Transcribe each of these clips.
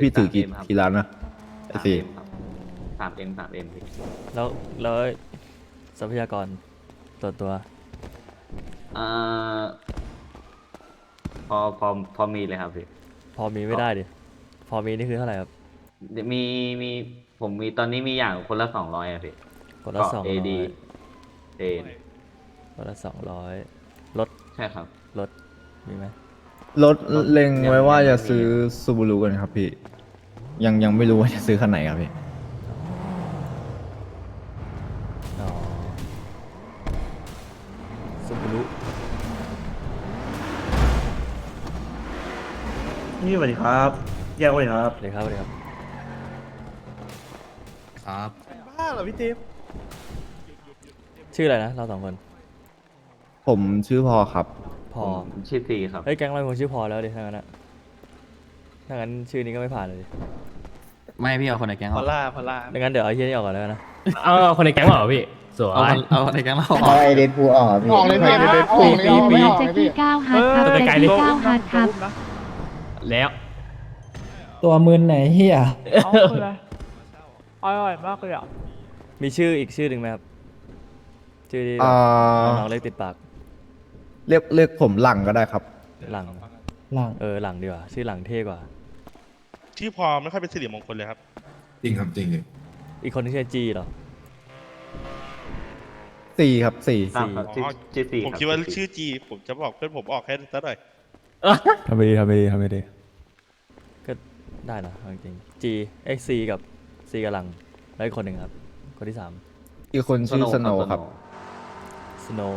พี่ถือกี่ 3M ครับกี่ล้านนะไอซีสามเอ็มสามเอ็มพี่แล้วแล้วทรัพยากรส่วนตัวอ่าพอพอพอมีเลยครับพี่ พอมีไม่ได้ดิพอมีนี่คือเท่าไหร่ครับเดี๋ยวมีมีผมมีตอนนี้มีอย่างคนละสองร้อยอะพี่คนละเกาะสองเอร้อดียเอคนละสองร้อยรถใช่ครับ รถมีไหม รถเล็งไว้ว่ายังจะไม่มีซื้อซูบูรุกันครับพี่ ยังยังไม่รู้ว่าจะซื้อคันไหนครับพี่ อ๋อสุบรุนี่สวัสดีครับ แยกสวัสดีครับ เลยครับเลยครับ ครับ บ้าเหรอพี่ติ๊บชื่ออะไรนะเราสองคน ผมชื่อพอครับ พอผมชื่อซีครับ เฮ้ยแก๊งเราคงชื่อพอแล้วดิถ้างั้นอะถ้างั้นชื่อนี้ก็ไม่ผ่านเลยดิไม่พี่เอาคนในแก๊งพอออกล่าพอล่าดังนั้นเดี๋ยวเอาเฮียนี่ออกก่อนแล้วกันนะเอาเอาคนในแก๊งเหรอพี่สวยเอาคนเอาคนในแก๊งเราออกเอาไอเดนพูออกอะพี่ออกเลยพี่ไม่ไม่ได้ออกเลยออกไม่ออกแจ็เลคยพี่กี้ก้าวฮาร์ดครับตัวแจ็คไกลๆเลยกี้ก้าวฮาร์ดครับ แล้ว ตัวมืนไหนเฮียเอาคืออะไรอร่อยมากเลยอะมีชื่ออีกชื่อหนึ่งไหมครับชื่อที่อ่าน้องๆเล็กติดปาก เรียกเรียกผมหลังก็ได้ครับ หลัง หลังเออหลังดีกว่าชื่อหลังเท่กว่า ชื่อพอไม่ค่อยเป็นสิริมงคลเลยครับ จริงครับจริงจริงอีกคนที่ชื่อจีเหรอ สี่ครับสี่ครับครับชื่อชื่อซีผมรับคิดว่าซีชื่อจีผมจะบอกเพื่อนผมออกแค่สักหน่อยทำไปดีทำไปดีทำไปดีก็ได้นะเอาจริงๆ G X C กับ C กับหลังแล้วอีกคนหนึ่งครับ คนที่สามอีกคนชื่อสโนว์ครับ Snow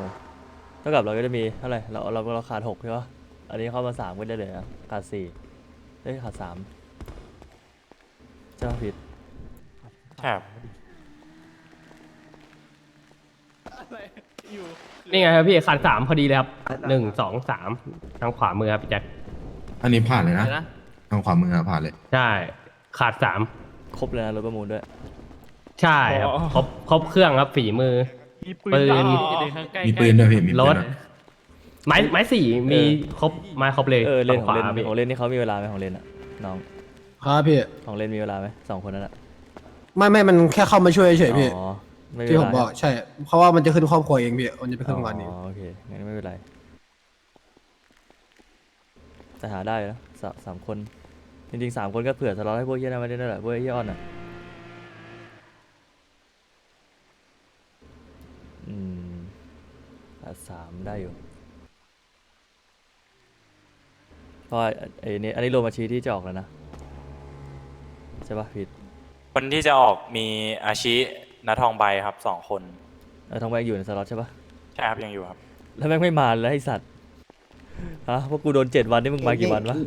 เท่ากับเราก็จะมีเท่าไหร่เราเราเราขาดหกใช่ปะอันนี้เข้ามาสามก็ได้เลยนะขาดสี่เอ้ยขาดสามใช่ปะผิดครับนี่ไงครับพี่ขาดสามพอดีเลยครับหนึ่งสองสามทางขวามือครับพี่แจ็คอันนี้ผ่านเลยนะ ทางขวามืออะผ่านเลย ใช่ ขาดสามครบเลยนะรถประมูลด้วย ใช่ครับครบครบเครื่องครับฝีมือ มีปืปืนนมีปืนด้วยพี่มีปืนรถ ด้วยไม้ไม้สี่มีครบไม้ครบเลยเออเล่นของเล่นฝั่ขวาพี่ของเล่นนี่เขามีเวลาไหมของเล่นอะน้องครับพี่ ของเล่นมีเวลาไหมสองคนนั้นอะไม่ไม่มันแค่เข้ามาช่วยเฉยๆพี่อ๋อไม่มีที่เวผลามบอกใช่ เพราะว่ามันจะขึ้นครอบครัวเองพี่มันจะไปขึ้นวันนี้ อ๋อโอเคงั้นไม่เป็นไรแต่หาได้นะสามสามคนจริงๆสามคนก็เผื่อสล็อตให้พวกเฮียนั่นมาได้ด้วยแหละพวกเฮียออนอะ อืมอะสามได้อยู่เพราะว่าไอ้นี่อันนี้รวมอาชีพที่จะออกแล้วนะ ใช่ปะผิดคนที่จะออกมีอาชินาทองใบครับสองคน เออทองแบงอยู่ในสล็อตใช่ปะใช่ครับยังอยู่ครับ แล้วแม่งไม่มาเลยไอสัตว์ฮะพวกกูโดนเจ็ดวันนี่มึงมากี่วันวะ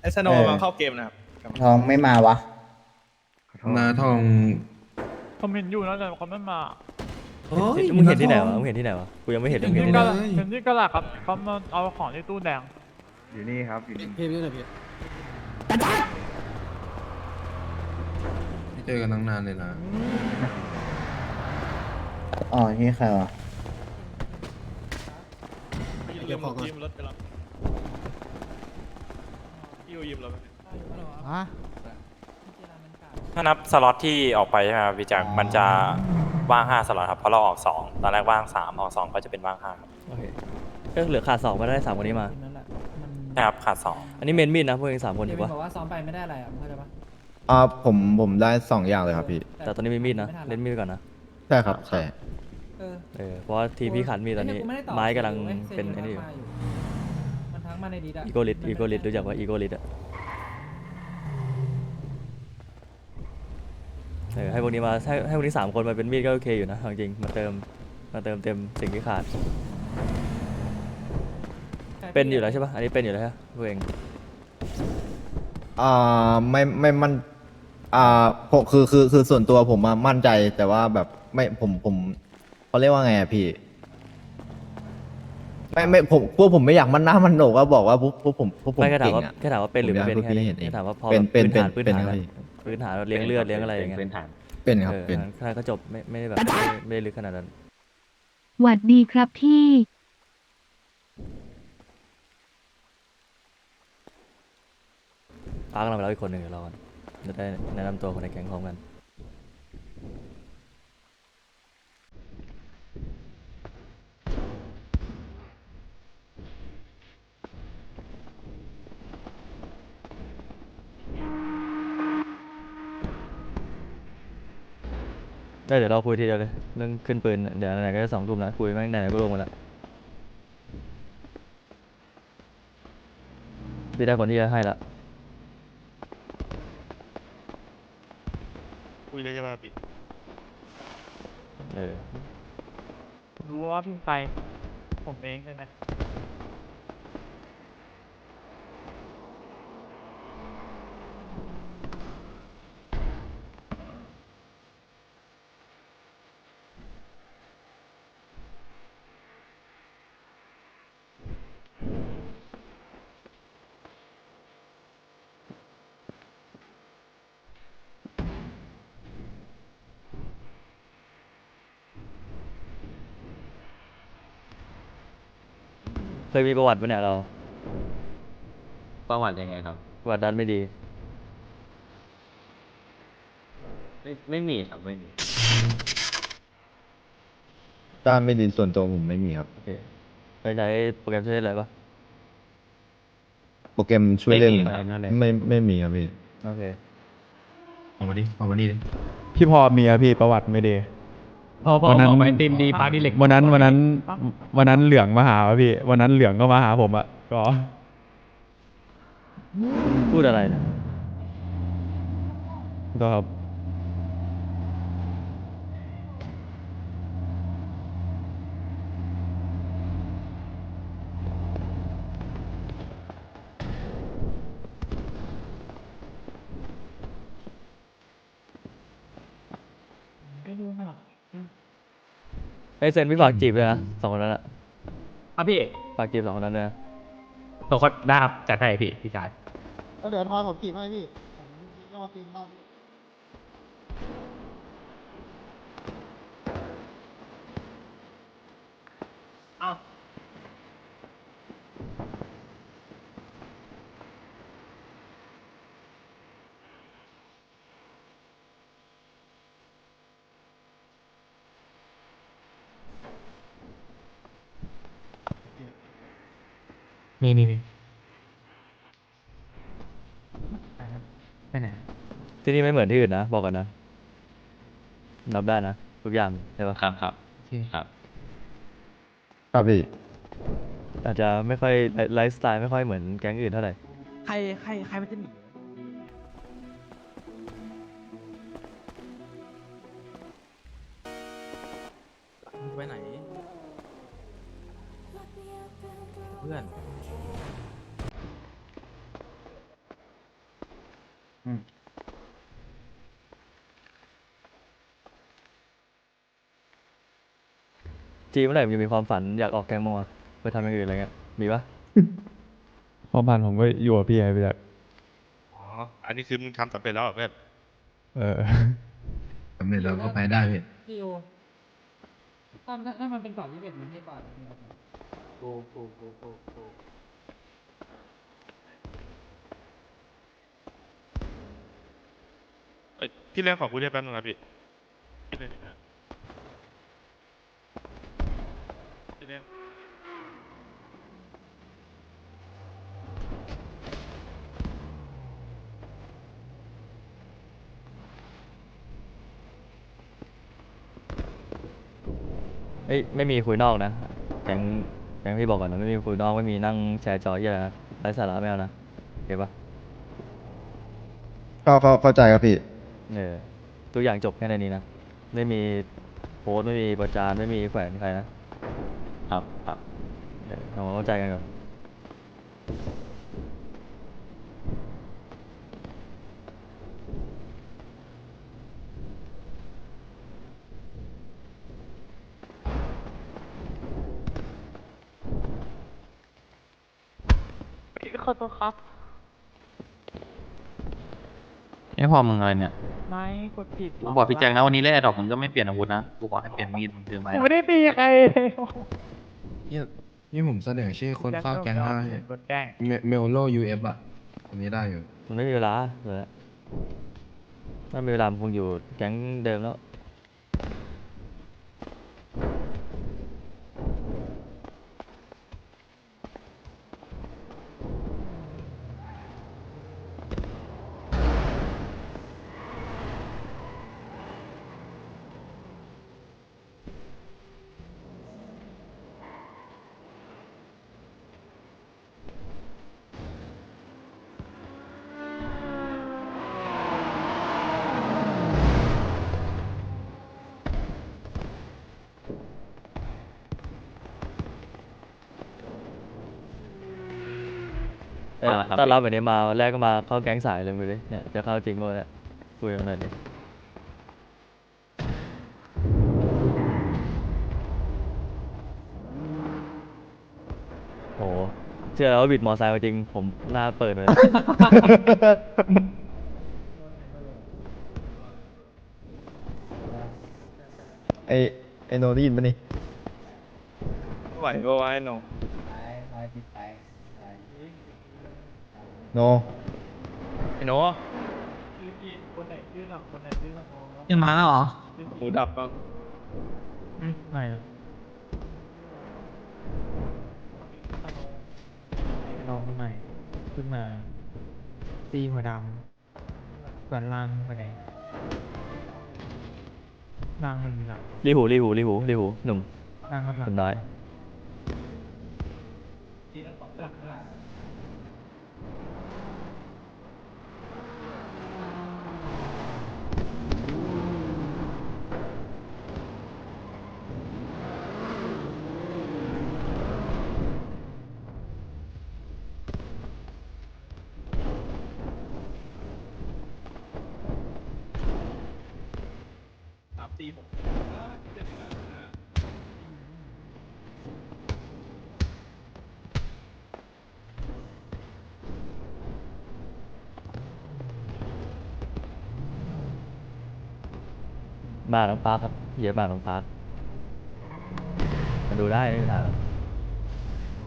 ไอสโนว์มาเข้าเกมนะครับทองไม่มาวะ นาทอง ผมเห็นอยู่นะแต่เขาไม่มา โอ้ยมึงเห็นที่ไหนวะ มึงเห็นที่ไหนวะ กูยังไม่เห็นเลยมึงเห็เห็นนที่ที่กไหนระเห็นที่กระหลักครับเขามาเอาของที่ตู้แดงพี่พี่เลยพี่ไม่เจอกันตั้งนานเลยนะอ๋อนี่ใครวะเก็บของยืมรถไปแล้วพี่ยืมรถไปถ้านับสล็อตที่ออกไปใช่ไหมครับพี่แจ็คมันจะ ว่างห้าสล็อตครับเพราะเราออกสองตอนแรกว่างสามออกสองก็จะเป็นว่างห้าครับโอเคก็เหลือขาดสองมาได้สามคนนี้มาใช่ครับขาดสองอันนี้เมนมินนะพวกเองสามคนถูกปะบอกว่าซ้อมไปไม่ได้อะไรอะเข้าใจปะอ่าผมผมได้สองอย่างเลยครับพี่ แต่ตอนนี้มีมีดนะ เล่นมีดไปก่อนนะ ใช่ครับใช่ เออ เออเพราะว่าทีมพี่ขาดมีดตอนนี้เยด้ไม้กำลังว้ยเป็นไอ้นี่อยู่ มันทั้งมาในดีดอะอีโกลิดอีโกลิดรู้จักว่าอีโกลิดอะ เออให้พวกนี้มาให้ให้พวกนี้สามคนมาเป็นมีดก็โอเคอยู่นะเอาจริงมาเติมมาเติมเต็มสิ่งที่ขาด เป็นอยู่แล้วใช่ปะอันนี้เป็นอยู่แล้วใช่ปะพวกเองอ่าไม่ไม่มั่นอ่าผมคือคือคือส่วนตัวผมอะมั่นใจแต่ว่าแบบไม่ผมผมเขาเรียกว่าไงอะพี่ ไม่ไม่ผมพวกผมไม่อยากมันหน้ามันโหนกก็บอกว่าพวกพวกผมพวกผมไม่แค่ถามเก่งว่าอะแค่ถามว่าเป็นหรือไม่เป็นผมแค่อยากให้นี้พวกพี่เห็นเองแค่ถามว่าพอเป็นเป็นพื้นฐานเป็พื้นนฐานเป็นอะพื้ นฐานเลี้ยงเลือดเลี้ยงอะไรอย่างเงี้ยเป็นฐาน เป็นครับเออเป็นแค่นั้นก็จบไม่ไม่ได้แบบไม่ไม่ได้ลึกขนาดนั้น หวัดดีครับพี่ป้ากำลังไปแล้วอีกคนหนึ่งเดี๋ยวรอก่อนจะได้แนะนำตัวคนในแก๊งพร้อมกัน ได้เดี๋ยวเราคุยทีเดียวเลย เรื่องขึ้นปืนน่ะเดี๋ยวไหนๆก็จะสองทุ่มแล้วคุยแม่งไหนๆก็ลงมาแล้วพี่ได้คนที่จะให้ละคุยเลยใช่ป่ะพี่เออ รู้ว่าพี่ไปผมเองใช่ไหม เคยมีประวัติปะเนี่ยเรา ประวัติยังไงครับ ประวัติด้านไม่ดี ไม่ไม่มีครับไม่มีด้านไม่ดีส่วนตัวผมไม่มีครับ โอเคเคยใช้โปรแกรมช่วยอะไรปะโปรแกรมช่วยเล่น ไม่มีครับนั่นแหละไม่ไม่มีครับพี่ โอเค ออกมาดิออกมานี่ดิพี่พอมีอะพี่ประวัติไม่ดี พอพอวันนั้นออกไปติมดีปาร์ตี้เหล็กวันนั้นวันนั้น วันนั้นเหลืองมาหาวะพี่ วันนั้นเหลืองก็มาหาผมอะก็พูดอะไรนะ ก็ครับ ไอเซนพี่ฝากจีบเลยนะสองคนนั้นอะครับพี่ฝากจีบสองคนนั้นเลยนะตัวคนได้ครับจัดให้พี่พี่ชายแล้วเดี๋ยวทอยผมจีบให้พี่ผมยอดตีนบ้าง นี่นี่นี่ไปไหนที่นี่ไม่เหมือนที่อื่นนะ บอกกันนะ นับได้นะ ทุกอย่างใช่ปะครับครับครับ ครับพี่ อาจจะไม่ค่อยไลไลฟ์สไตล์ไม่ค่อยเหมือนแก๊งอื่นเท่าไหร่ ใครใครใครมันจะหนีไปไหน เพื่อน จีเมื่อไหร่มันจะมีความฝันอยากออกแก๊งมั้างวะไปทำอย่างอื่นอะไรเงี้ยมีปะความผ่านผมก็อยู่กับพี่ไงพี่แจ็คอ๋อ อันนี้คือมึงทำสำเร็จแล้วเหรอเพื่อนเออสำเร็จแล้วก็ไปได้พี่พี่โอถ้าถ้ามันเป็นก่อนยี่สิบเอ็ดมันไม่ก่อนโกโกโกโกโก เอ้ยพี่เล่นขอคุยได้แป๊บนึงนะพี่พี่เล่นพี่เล่นเอ้ยไม่มีคุยนอกนะแก๊งแก๊งพี่บอกก่อนนะไม่มีคุยนอกไม่มีนั่งแชร์จอเหี้ยอะไรนะไร้สาระไม่เอานะโอเคปะก็เข้าเข้าใจครับพี่ เออทุกอย่างจบแค่ในนี้นะ ไม่มีโพสต์ไม่มีประจานไม่มีแขวนใครนะ ครับครับเออทำความเข้าใจกันก่อน ขอโทษครับ ไม่พอมึงอะไรเนี่ยไม่กดผิดผมบอกพี่แจ็คนะวันนี้เล่นดอกมึงก็ไม่เปลี่ยนอาวุธนะกูบอกให้เปลี่ยนมีดมึงถือไม้ผมไม่ได้ตีใครเลยนี่นี่ผมเสนอชื่อคนเฝ้าแก๊งให้โดนแกล้งเมเมลโลยูเอฟอะคนนี้ได้อยู่มันไม่มีเวลาเลยถ้ามีเวลาผมคงอยู่แก๊งเดิมแล้ว เอ้ยต้อนรับแบบนี้มาวันแรกก็มาเข้าแก๊งสายเลยไปเลยเนี่ยจะเข้าจริงป่ะเนี่ยคุยกันหน่อยดิโหเชื่อแล้วว่าบิดมอไซค์มาจริง ผมหน้าเปิดเลย ไอไอโนได้ยินปะนี่ไหวก็ไหวหนูไปไปติดไปไป โนไอ้หนูคนไหนชื่อหลักคนไหนชื่อหลักยังมาแล้วเหรอหูดับก็ไม่อะน้องใหม่เพิ่งมาตีหัวดำส่วนล่างไปไหนล่างมันหลังรีหูรีหูรีหูรีหูหนุ่มล่างมันหลัคงนน้อย มาน้องปาร์คครับ เยอะมากน้องปาร์คมาดูได้ไม่มีปัญหาหรอก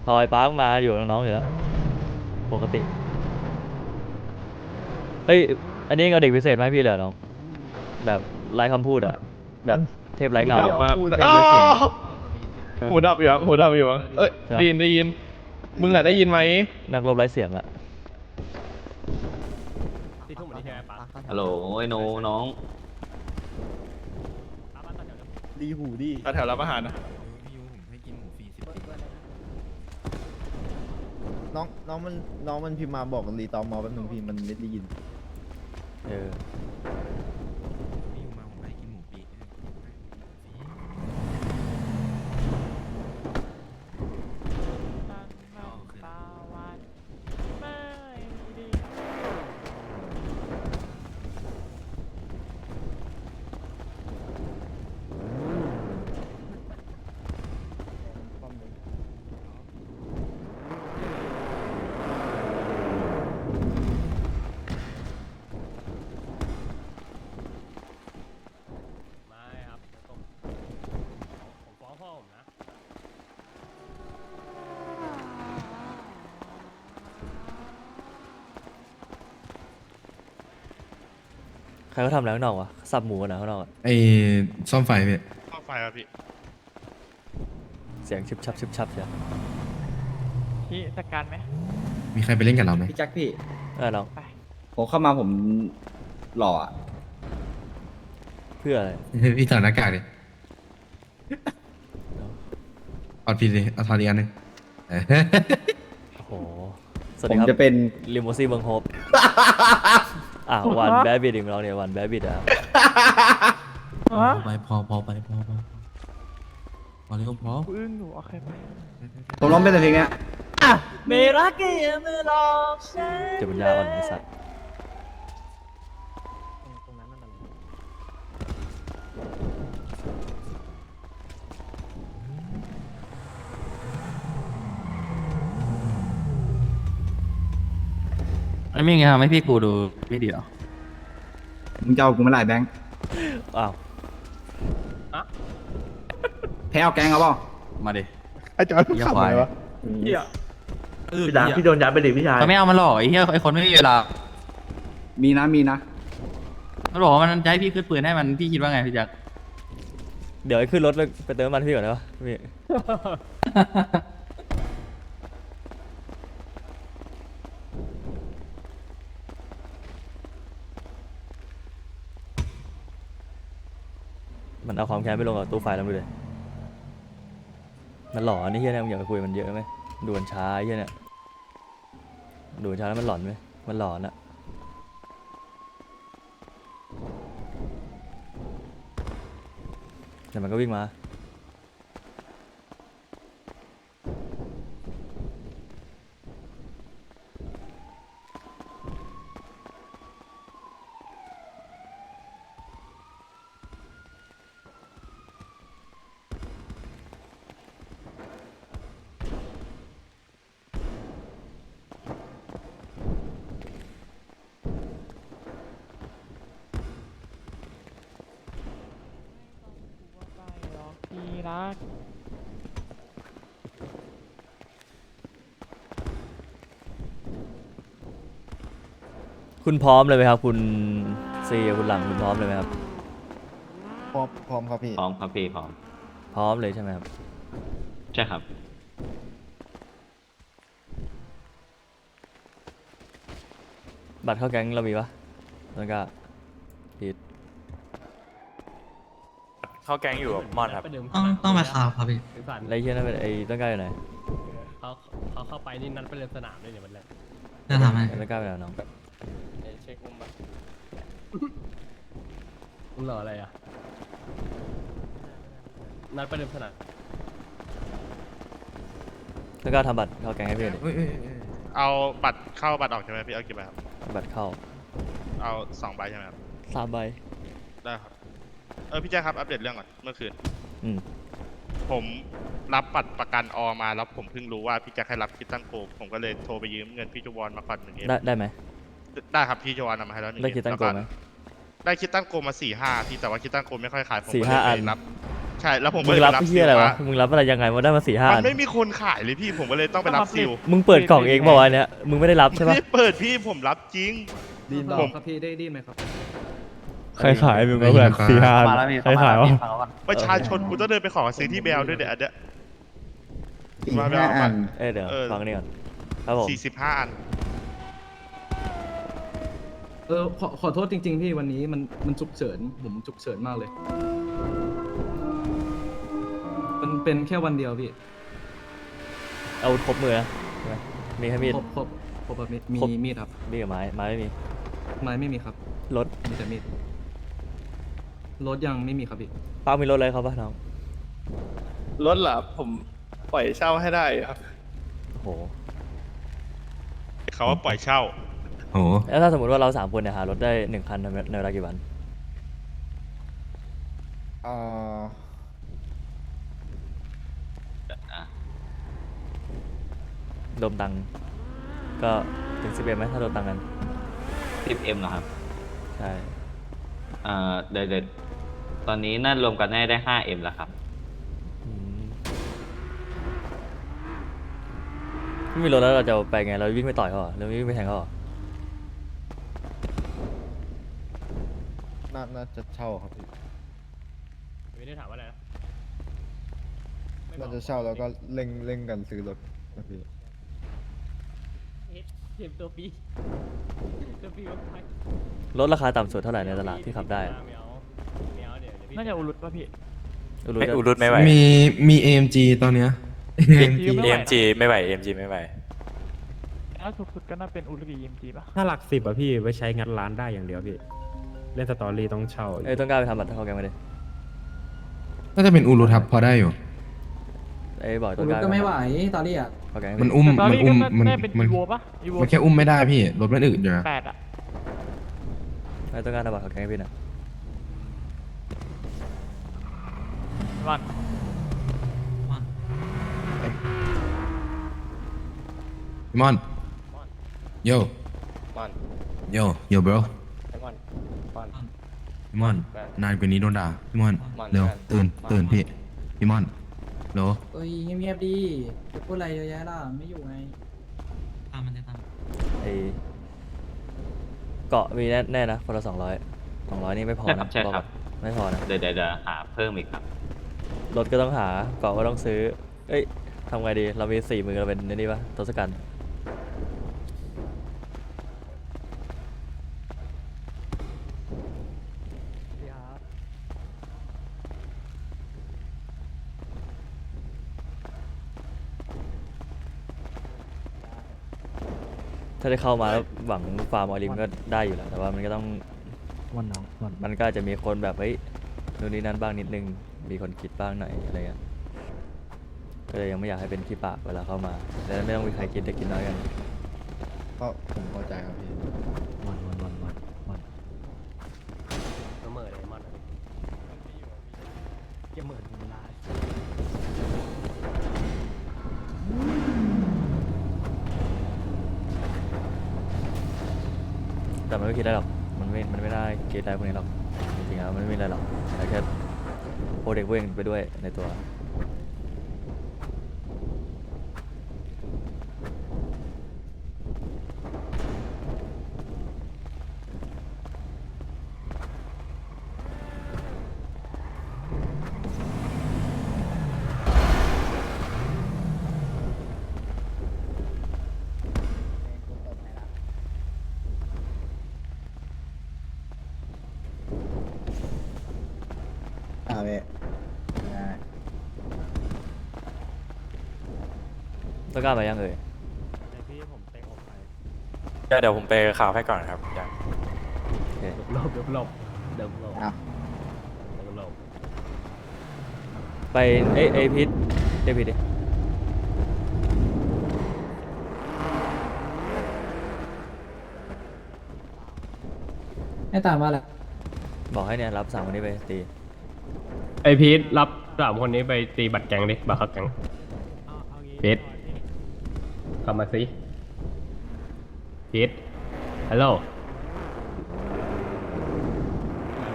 พอไอ้ปาร์คมาอยู่กับน้องๆอยู่แล้วปกติ เฮ้ย อันนี้เอาเด็กพิเศษมาให้พี่เลยเหรอน้อง แบบไร้คำพูดอะแบบเทพไร้เงาอะ มาหูดับอยู่อะหูดับอยู่อะเอ้ยใช่ได้ยินได้ยิน มึงอะได้ยินไหมนักรบไร้เสียงอะสี่ทุ่มวันนี้ใช่ไหมปะฮัลโหลไอ้โนน้อง ดีหูดีแถวรับอาหารนะน้องน้องมันน้องมันพิมพ์มาบอกรีตอมอแป๊บนึงพี่มันไม่ได้ยิน เออ ใครเขาทำอะไรข้างนอกวะสับหมูกันนะข้างนอกอะไอ้ซ่อมไฟพี่เข้าไฟครับพี่เสียงชิบชับชิบชับเชียวพี่จัดการไหมมีใครไปเล่นกับเราไหมพี่แจ็คพี่ เออน้องผมเข้ามาผมหล่ออะเพื่ออะไรพี่ถอดหน้ากากดิถอดผิดดิเอาถอดอีกอันหนึงเออโอ้โหสวัสผดีมครับจะเป็นลิมูซี่เมืองโฮป อะวันแบดบิดของเราเนี่ยวันแบดบิดอะฮะไปพอพอไปพอพอพอเร็วพอ กูอึ้งอยู่โอเคไปผมร้องเป็นแต่เพลงเนี้ยเจะปัญญาอ่อนไอ้สัตว์ ไม่มีไงทำให้พี่กูดูวิดีโอมึงจะเอากูมาไล่แบงค์อ้าวแพ้เอาแกงเอาเปล่ามาดิอาจารย์ขับไหนวะพี่ดาพี่โดนยัดไปดิพี่ชายเขาไม่เอามาหรอกไอ้เหี้ยไอ้คนไม่มีเวลามีนะมีนะมันบอกว่ามันจะให้พี่ขึ้นปืนให้มันพี่คิดว่าไงพี่แจ็คเดี๋ยวให้ขึ้นรถไปไปเติมน้ำมันพี่ก่อนนะวะพี่ มันเอาความแค้นไปลงกับตู้ไฟแล้วดูเลยมันหลอนนี่เฮียเนี่ยมึงอย่าไปคุยมันเยอะไหมดูนช้าเฮียเนี่ยดูนช้าแล้วมันหลอนไหมมันหลอนอะแต่มันก็วิ่งมา พี่ รัก คุณพร้อมเลยไหมครับ คุณซีกับคุณหลังคุณพร้อมเลยไหมครับ พร้อมพร้อมครับพี่ พร้อมครับพี่พร้อม พร้อมเลยใช่ไหมครับใช่ครับ บัตรเข้าแก๊งเรามีปะแล้วก็พีท เข้าแก๊งอยู่กับมอนครับ ต้องต้องไปข่าวครับพี่ไรเฮียนั่นเป็นไอ้ต้นกล้าอยู่ไหนเขาเขาเข้าไปนี่นัดไปเล่นสนามด้วยเนี่ยวันแรกจะทำให้ไอ้ต้นกล้าไปไหนน้องเช็คอุ้มมึงรออะไรอะ นัดไปเล่นสนามต้นกล้าทำบัตรเข้าแก๊งให้พี่ดิเอาบัตรเข้าบัตรออกใช่ไหมพี่เอากี่ใบครับบัตรเข้าเอาสองใบใช่ไหมครับสามใบได้ครับเออพี่แจ๊คครับอัปเดตเรื่องก่อนเมื่อคืนอืม ผมรับบัตรประกันอมาแล้วผมเพิ่งรู้ว่าพี่แจ๊คให้รับคิดตั้งโกผมก็เลยโทรไปยืมเงินพี่จวอนมาก่อนหนึ่งเอ็มได้ได้ไหมได้ครับพี่จวอนเอามาให้แล้วหนึ่งได้คิดตั้งโกแล้วไหม ได้คิดตั้งโกมาสี่ห้าที่แต่ว่าคิดตั้งโกไม่ค่อยขายผมสี่ก็ห้าเลยอัไปนรับ ใช่แล้วผมก็มึงเลยรับไปเฮียอะไรวะซิลมึงรับอะไรยังไงมาได้มาสี่ห้ามาอัมันนไม่มีคนขายเลยพี่ผมก็เลยต้องไปรับซิลมึงเปิดกล่องเองเปล่าวะอันเนี้ยมึงไม่ได้รับใช่ปะไม่เปิดพี่ผมรับจริง ดีนผม ครับพี่ได้ดีนไหมครับ ใครขายมึงก็เพื่อนสี่ห้ามาแล้วพี่ใครขายวะประชาชนกูต้องเดินไปขอซื้อที่แบลด้วยเดี๋ยวอันเนี้ยมาแบลมาเอ้ยเดี๋ยวเออ ฟังนี่ก่อนครับผมสี่สิบห้าอัน เออขอขอโทษจริง ๆ พี่วันนี้มันมันฉุกเฉินผมฉุกเฉินมากเลย มันเป็นแค่วันเดียวพี่อาวุธครบมือนะใช่ไหมมีแค่มีด ครบครบครบแบบมีมีครบมีดครับ มีกับไม้ไม้ไม่มีไม้ไม่มีครับรถมีแต่มีด รถยังไม่มีครับพี่ป้ามีรถอะไรเขาปะน้องรถเหรอผมปล่อยเช่าให้ได้ครับ โอ้โหเขาว่าปล่อยเช่า โหแล้วถ้าสมมติว่าเราสามคนเนี่ยหารถได้หนึ่งคันในในเวลากี่วันเอ่ออะรวมตังค์ก็ถึงสิบเอ็มไหมถ้ารวมตังค์กันสิบเอ็มเหรอครับใช่เอ่อเดี๋ยวเดี๋ยว ตอนนี้น่ารวมกันได้ได้ห้าเอ็มแล้วครับ อืมไม่มีรถแล้วเราจะไปไง เราวิ่งไปต่อยเขาเหรอเราวิ่งไปแทงเขาเหรอน่าน่าจะเช่าครับพี่ไม่ได้ถามว่าอะไรนะไม่บน่าอกจะเช่าแล้วก็เร่งเร่งกันซื้อรถนะพี่เฮ็ดเจ็บตัวปีตัวปีก็ไปรถราคาต่ำสุดเท่าไหร่ในตลาดที่ขับได้อะไม่เอา น่าจะอุลุตป่ะพี่อุรุไม่จะอุรุตไม่ไหว มีมี AMG ตอนเนี้ย AMG ไม่ไหว AMG ไม่ไหว AMG ไม่ไหว ถ้าถูกสุดก็น่าเป็นอุลุกียิมจีป่ะถ้าหลักสิบอะพี่ไว้ใช้งัดร้านได้อย่างเดียวพี่ เล่นสตอรี่ต้องเช่าเอ้ยต้องกล้าไปทำบัตรเข้าแกงมาดิน่าจะเป็นอูรุครับพอได้อยู่ เอ้ยบอกต้องกล้าก็ไม่ไหวตอนนี้อะเข้าแกงมันอุ้มแต่ตอนมันนี้อุ้ก็มน่ามันน่าเป็นมันอีโวป่ะอีโวมันแค่อุ้มไม่ได้พี่ รถมันอึดอยู่นะแปดอะ ไอ้ต้องกล้าทำบัตรเข้าแกงให้พี่หนะ วันพี่มอนโยมอนโยโย bro ไอ้มอนมอนพี่มอน นานกว่านี้โดนด่าพี่มอนมอนเร็วมอนตื่นมอนตื่นพี่ พี่มอนโหลเอ้ยเงียบๆดีจะพูดอะไรเยอะแยะล่ะ ไม่อยู่ไงไอ้เกาะมีแน่แน่นะคนละสองร้อยสองร้อยนี่ไม่พอใช่ครันะบใช่อกครับก่อนไม่พอนะ เดี๋ยวเดี๋ยวเดี๋ยวหาเพิ่มอีกครับ รถก็ต้องหาเกาะก็ต้องซื้อ เอ้ยทำไงดี เรามีสี่มือเราเป็นนี่ปะทศกัณฐ์ถ้าได้เข้ามาแล้วหวังฟาร์มออลิมก็ได้อยู่แล้วแต่ว่ามันก็ต้องวันน้องวันมันก็อาจจะมีคนแบบเฮ้ย นู่นนี่นั่นบ้างนิดนึง มีคนคิดบ้างหน่อยอะไรเงี้ยก็เลยยังไม่อยากให้เป็นขี้ปากเวลาเข้ามาแต่ไม่ต้องมีใครกินเด็กกินน้อยกันก็ผมเข้าใจครับพี่วันวันวันวันวันละเมอไดมอนด์จะเหมือนลาแต่มันไม่คิดได้หรอก มันไม่ มันไม่ได้คิดได้พวกนี้หรอก จริงๆแล้วมันไม่มีอะไรหรอกแต่แค่โปรเด็กเวงไปด้วยในตัว อ่าเว้ย ต้องกล้ามายังเอ่ยก็เดี๋ยวผมไปข่าวให้ก่อนครับอยากโอเคหลบหลบหลบหลบหลบอ้าว หลบไปเอ้ยเอ้ยพิษเอ้ยพิษดิให้ตามมาแหละบอกให้เนี่ยรับสามคนนี้ไปตีไอพีทรับสามคนนี้ไปตีบัตรแกงดิบัตรเข้าแกงพีท กลับมาสิพีทฮัลโหล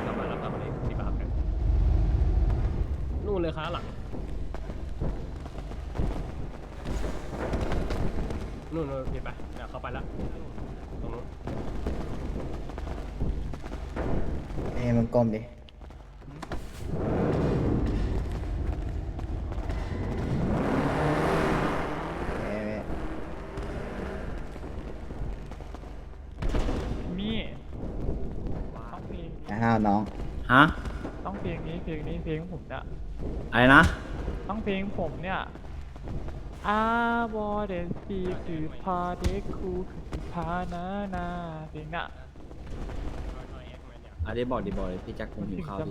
กลับมาแล้วกลับมาดิตีบัตรเข้าแกงนู่นเลยค้าหลังนู่นนู่นพีทไปเดี๋ยวเข้าไปละตรงนู้น เอ้ยมันกลมดิ น้องฮะต้องเพลงนี้เพลงนี้เพลงผมเนี่ยอะไรนะต้องเพลงผมเนี่ย อาบอเดนซีคือพาเด็กคูคือพานานาเพลงน่ะอันนี้บอกดีบอกเลยพี่แจ็คคงหิวข้าว